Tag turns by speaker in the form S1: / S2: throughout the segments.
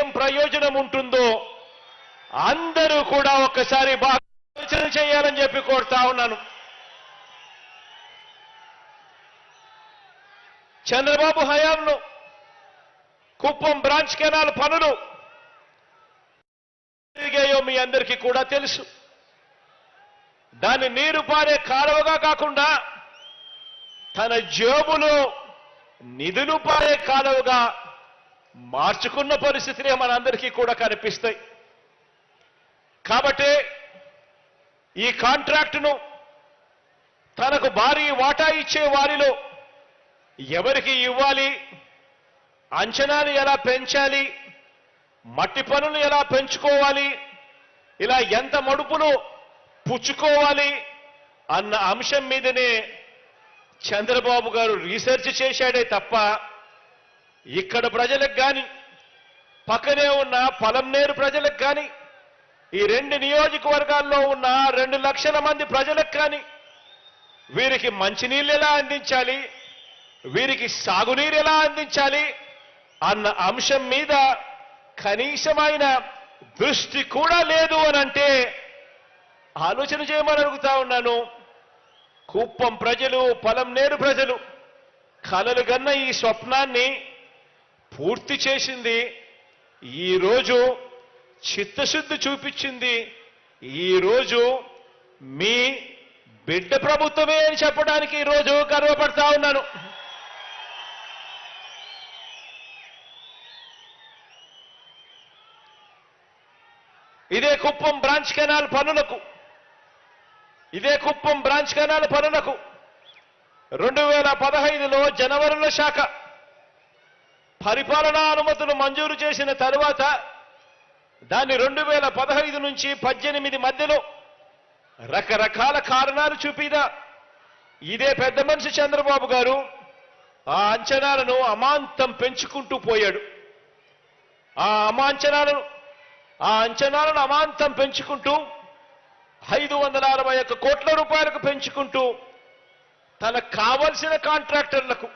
S1: ఏం ప్రయోజనం ఉంటుందో అందరూ కూడా ఒక్కసారి బాగా ఆలోచన చేయాలని చెప్పి కోరుతా ఉన్నాను. చంద్రబాబు హయాంలో కుప్పం బ్రాంచ్ కెనాల్ పనులు జరిగాయో మీ అందరికీ కూడా తెలుసు. దాన్ని నీరు పారే కాలువగా కాకుండా తన జేబులో నిధులు పారే కాలువగా మార్చుకున్న పరిస్థితులే మనందరికీ కూడా కనిపిస్తాయి. కాబట్టి ఈ కాంట్రాక్టును తనకు భారీ వాటా ఇచ్చే వారిలో ఎవరికి ఇవ్వాలి అంచనాలు ఎలా పెంచాలి మట్టి పనులు ఎలా పెంచుకోవాలి ఇలా ఎంత మడుపులు పుచ్చుకోవాలి అన్న అంశం మీదనే చంద్రబాబు గారు రీసెర్చ్ చేశాడే తప్ప ఇక్కడ ప్రజలకు కానీ పక్కనే ఉన్న పలంనేరు ప్రజలకు కానీ ఈ రెండు నియోజకవర్గాల్లో ఉన్న రెండు లక్షల మంది ప్రజలకు కానీ వీరికి మంచినీళ్ళు ఎలా అందించాలి? వీరికి సాగునీరు ఎలా అందించాలి? అన్న అంశం మీద కనీసమైన దృష్టి కూడా లేదు అని అంటే ఆలోచన చేయమని అడుగుతా ఉన్నాను. కుప్పం ప్రజలు పొలంనేరు ప్రజలు కలలు గన్న ఈ స్వప్నాన్ని పూర్తి చేసింది ఈరోజు చిత్తశుద్ధి చూపించింది ఈ రోజు మీ బిడ్డ ప్రభుత్వమే అని చెప్పడానికి ఈరోజు గర్వపడతా ఉన్నాను. ఇదే కుప్పం బ్రాంచ్ కెనాల్ పనులకు ఇదే కుప్పం బ్రాంచ్ కెనాల్ పనులకు రెండు వేల పదహైదులో జనవరిలో శాఖ పరిపాలనా అనుమతులు మంజూరు చేసిన తరువాత దాన్ని రెండు వేల పదహైదు నుంచి పద్దెనిమిది మధ్యలో రకరకాల కారణాలు చూపిదా. ఇదే పెద్ద మనిషి చంద్రబాబు గారు ఆ అంచనాలను అమాంతం పెంచుకుంటూ పోయాడు. ఆ అమాంచనాలను ఆ అంచనాలను అమాంతం పెంచుకుంటూ ఐదు వందల అరవై ఒక్క కోట్ల రూపాయలకు పెంచుకుంటూ తనకు కావలసిన కాంట్రాక్టర్లకు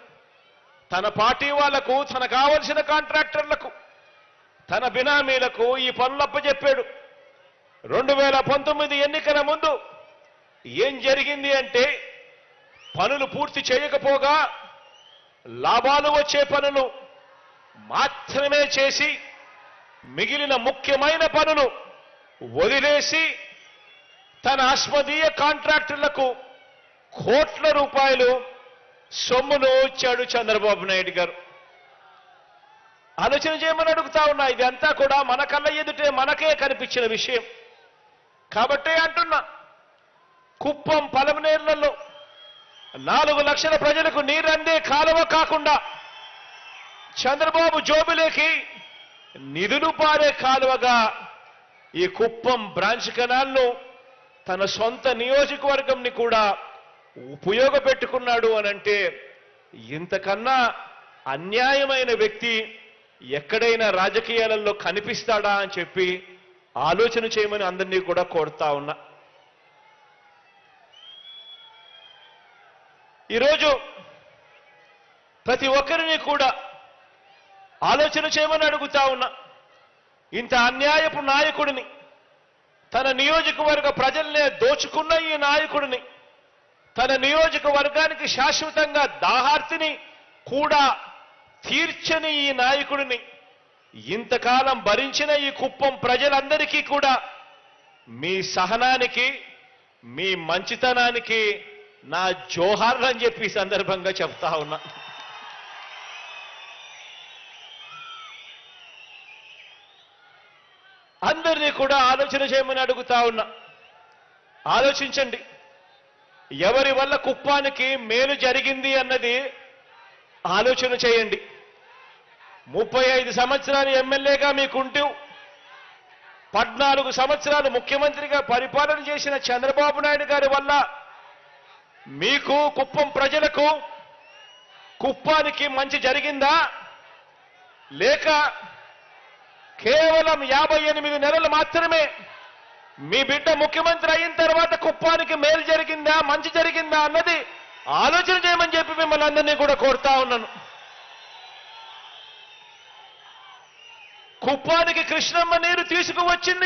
S1: తన పార్టీ వాళ్ళకు తన కావలసిన కాంట్రాక్టర్లకు తన బినామీలకు ఈ పనులప్ప చెప్పాడు. రెండు వేల పంతొమ్మిది ఎన్నికల ముందు ఏం జరిగింది అంటే పనులు పూర్తి చేయకపోగా లాభాలు వచ్చే పనులు మాత్రమే చేసి మిగిలిన ముఖ్యమైన పనులు వదిలేసి తన అస్మదీయ కాంట్రాక్టర్లకు కోట్ల రూపాయలు సొమ్మును వచ్చాడు చంద్రబాబు నాయుడు గారు. ఆలోచన చేయమని అడుగుతా ఉన్నా ఇదంతా కూడా మన కళ్ళ ఎదుటే మనకే కనిపించిన విషయం. కాబట్టే అంటున్నా కుప్పం పలమనేర్లలో నాలుగు లక్షల ప్రజలకు నీరందే కాలువ కాకుండా చంద్రబాబు జోబులేకి నిధులు పారే కాలువగా ఈ కుప్పం బ్రాంచ్ కెనాల్ను తన సొంత నియోజకవర్గంని కూడా ఉపయోగపెట్టుకున్నాడు అనంటే ఇంతకన్నా అన్యాయమైన వ్యక్తి ఎక్కడైనా రాజకీయాలలో కనిపిస్తాడా అని చెప్పి ఆలోచన చేయమని అందరినీ కూడా కోరుతా ఉన్నా. ఈరోజు ప్రతి ఒక్కరిని కూడా ఆలోచన చేయమని అడుగుతా ఉన్నా. ఇంత అన్యాయపు నాయకుడిని తన నియోజకవర్గ ప్రజల్నే దోచుకున్న ఈ నాయకుడిని తన నియోజకవర్గానికి శాశ్వతంగా దాహార్తిని కూడా తీర్చని ఈ నాయకుడిని ఇంతకాలం భరించిన ఈ కుప్పం ప్రజలందరికీ కూడా మీ సహనానికి మీ మంచితనానికి నా జోహార్లు అని చెప్పి సందర్భంగా చెప్తా ఉన్నా. అందరినీ కూడా ఆలోచన చేయమని అడుగుతా ఉన్నా. ఆలోచించండి. ఎవరి వల్ల కుప్పానికి మేలు జరిగింది అన్నది ఆలోచన చేయండి. ముప్పై ఐదు సంవత్సరాలు ఎమ్మెల్యేగా మీకుంటూ పద్నాలుగు సంవత్సరాలు ముఖ్యమంత్రిగా పరిపాలన చేసిన చంద్రబాబు నాయుడు గారి వల్ల మీకు కుప్పం ప్రజలకు కుప్పానికి మంచి జరిగిందా? లేక కేవలం యాభై ఎనిమిది నెలలు మాత్రమే మీ బిడ్డ ముఖ్యమంత్రి అయిన తర్వాత కుప్పానికి మేలు జరిగిందా మంచి జరిగిందా అన్నది ఆలోచన చేయమని చెప్పి మిమ్మల్ని అందరినీ కూడా కోరుతా ఉన్నాను. కుప్పానికి కృష్ణమ్మ నీరు తీసుకువచ్చింది.